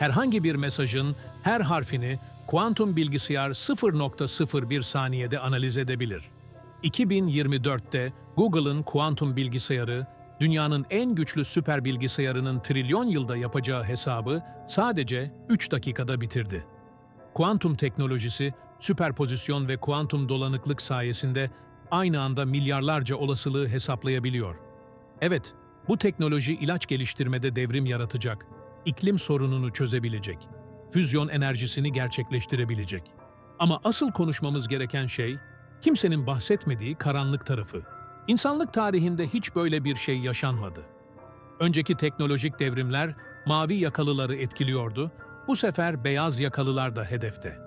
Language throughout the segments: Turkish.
Herhangi bir mesajın her harfini kuantum bilgisayar 0.01 saniyede analiz edebilir. 2024'te Google'ın kuantum bilgisayarı, dünyanın en güçlü süper bilgisayarının trilyon yılda yapacağı hesabı sadece 3 dakikada bitirdi. Kuantum teknolojisi, süperpozisyon ve kuantum dolanıklık sayesinde aynı anda milyarlarca olasılığı hesaplayabiliyor. Evet, bu teknoloji ilaç geliştirmede devrim yaratacak, iklim sorununu çözebilecek, füzyon enerjisini gerçekleştirebilecek. Ama asıl konuşmamız gereken şey, kimsenin bahsetmediği karanlık tarafı. İnsanlık tarihinde hiç böyle bir şey yaşanmadı. Önceki teknolojik devrimler mavi yakalıları etkiliyordu, bu sefer beyaz yakalılar da hedefte.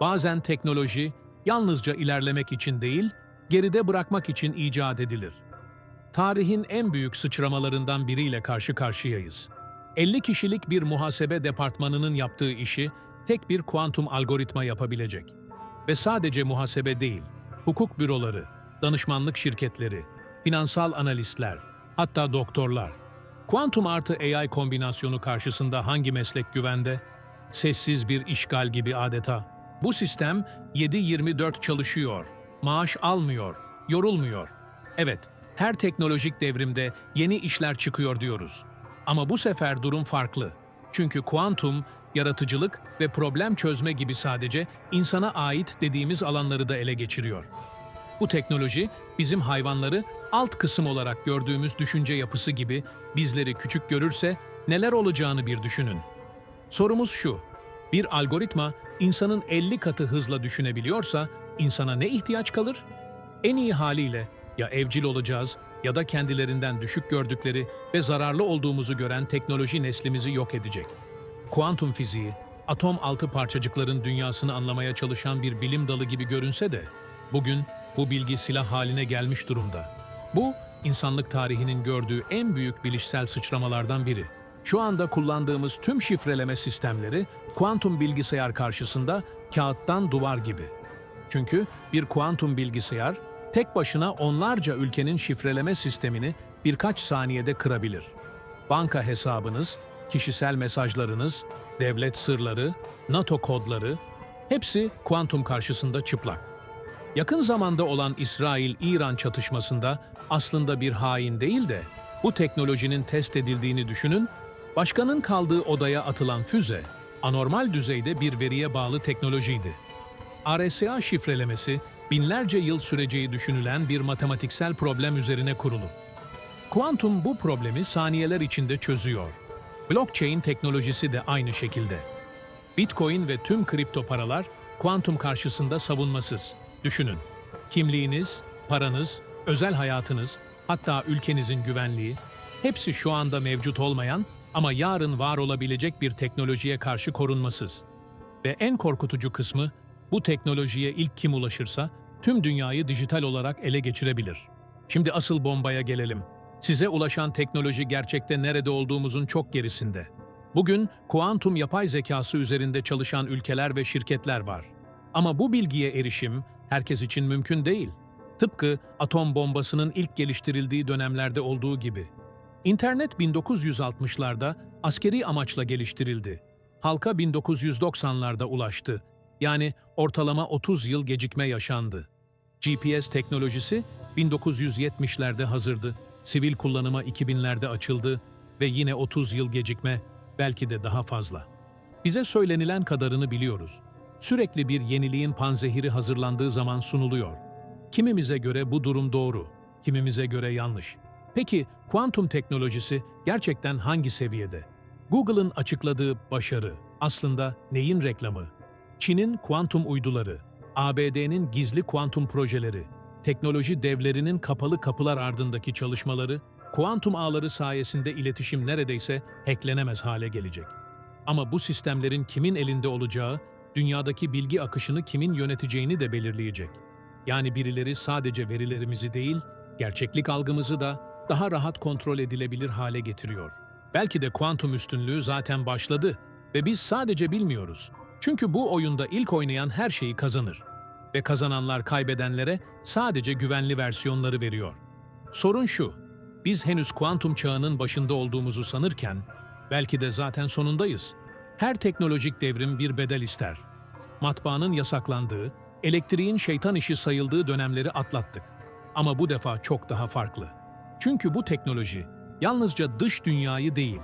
Bazen teknoloji yalnızca ilerlemek için değil, geride bırakmak için icat edilir. Tarihin en büyük sıçramalarından biriyle karşı karşıyayız. 50 kişilik bir muhasebe departmanının yaptığı işi tek bir kuantum algoritma yapabilecek. Ve sadece muhasebe değil, hukuk büroları, danışmanlık şirketleri, finansal analistler, hatta doktorlar. Kuantum artı AI kombinasyonu karşısında hangi meslek güvende? Sessiz bir işgal gibi adeta. Bu sistem 7-24 çalışıyor, maaş almıyor, yorulmuyor. Evet, her teknolojik devrimde yeni işler çıkıyor diyoruz. Ama bu sefer durum farklı. Çünkü kuantum, yaratıcılık ve problem çözme gibi sadece insana ait dediğimiz alanları da ele geçiriyor. Bu teknoloji bizim hayvanları alt kısım olarak gördüğümüz düşünce yapısı gibi bizleri küçük görürse neler olacağını bir düşünün. Sorumuz şu, bir algoritma insanın 50 katı hızla düşünebiliyorsa insana ne ihtiyaç kalır? En iyi haliyle ya evcil olacağız ya da kendilerinden düşük gördükleri ve zararlı olduğumuzu gören teknoloji neslimizi yok edecek. Kuantum fiziği, atom altı parçacıkların dünyasını anlamaya çalışan bir bilim dalı gibi görünse de, bugün bu bilgi silah haline gelmiş durumda. Bu, insanlık tarihinin gördüğü en büyük bilişsel sıçramalardan biri. Şu anda kullandığımız tüm şifreleme sistemleri, kuantum bilgisayar karşısında kağıttan duvar gibi. Çünkü bir kuantum bilgisayar, tek başına onlarca ülkenin şifreleme sistemini birkaç saniyede kırabilir. Banka hesabınız, kişisel mesajlarınız, devlet sırları, NATO kodları, hepsi kuantum karşısında çıplak. Yakın zamanda olan İsrail-İran çatışmasında aslında bir hain değil de bu teknolojinin test edildiğini düşünün, başkanın kaldığı odaya atılan füze, anormal düzeyde bir veriye bağlı teknolojiydi. RSA şifrelemesi, binlerce yıl süreceği düşünülen bir matematiksel problem üzerine kurulu. Kuantum bu problemi saniyeler içinde çözüyor. Blockchain teknolojisi de aynı şekilde. Bitcoin ve tüm kripto paralar kuantum karşısında savunmasız. Düşünün. Kimliğiniz, paranız, özel hayatınız, hatta ülkenizin güvenliği hepsi şu anda mevcut olmayan ama yarın var olabilecek bir teknolojiye karşı korunmasız. Ve en korkutucu kısmı bu teknolojiye ilk kim ulaşırsa tüm dünyayı dijital olarak ele geçirebilir. Şimdi asıl bombaya gelelim. Size ulaşan teknoloji gerçekte nerede olduğumuzun çok gerisinde. Bugün kuantum yapay zekası üzerinde çalışan ülkeler ve şirketler var. Ama bu bilgiye erişim herkes için mümkün değil. Tıpkı atom bombasının ilk geliştirildiği dönemlerde olduğu gibi. İnternet 1960'larda askeri amaçla geliştirildi. Halka 1990'larda ulaştı. Yani ortalama 30 yıl gecikme yaşandı. GPS teknolojisi 1970'lerde hazırdı, sivil kullanıma 2000'lerde açıldı ve yine 30 yıl gecikme, belki de daha fazla. Bize söylenilen kadarını biliyoruz. Sürekli bir yeniliğin panzehiri hazırlandığı zaman sunuluyor. Kimimize göre bu durum doğru, kimimize göre yanlış. Peki kuantum teknolojisi gerçekten hangi seviyede? Google'ın açıkladığı başarı aslında neyin reklamı? Çin'in kuantum uyduları, ABD'nin gizli kuantum projeleri, teknoloji devlerinin kapalı kapılar ardındaki çalışmaları, kuantum ağları sayesinde iletişim neredeyse hacklenemez hale gelecek. Ama bu sistemlerin kimin elinde olacağı, dünyadaki bilgi akışını kimin yöneteceğini de belirleyecek. Yani birileri sadece verilerimizi değil, gerçeklik algımızı da daha rahat kontrol edilebilir hale getiriyor. Belki de kuantum üstünlüğü zaten başladı ve biz sadece bilmiyoruz. Çünkü bu oyunda ilk oynayan her şeyi kazanır ve kazananlar kaybedenlere sadece güvenli versiyonları veriyor. Sorun şu, biz henüz kuantum çağının başında olduğumuzu sanırken belki de zaten sonundayız. Her teknolojik devrim bir bedel ister. Matbaanın yasaklandığı, elektriğin şeytan işi sayıldığı dönemleri atlattık. Ama bu defa çok daha farklı. Çünkü bu teknoloji yalnızca dış dünyayı değil,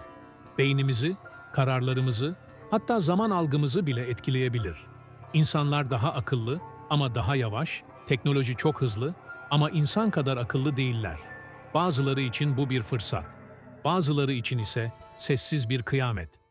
beynimizi, kararlarımızı, hatta zaman algımızı bile etkileyebilir. İnsanlar daha akıllı ama daha yavaş, teknoloji çok hızlı ama insan kadar akıllı değiller. Bazıları için bu bir fırsat. Bazıları için ise sessiz bir kıyamet.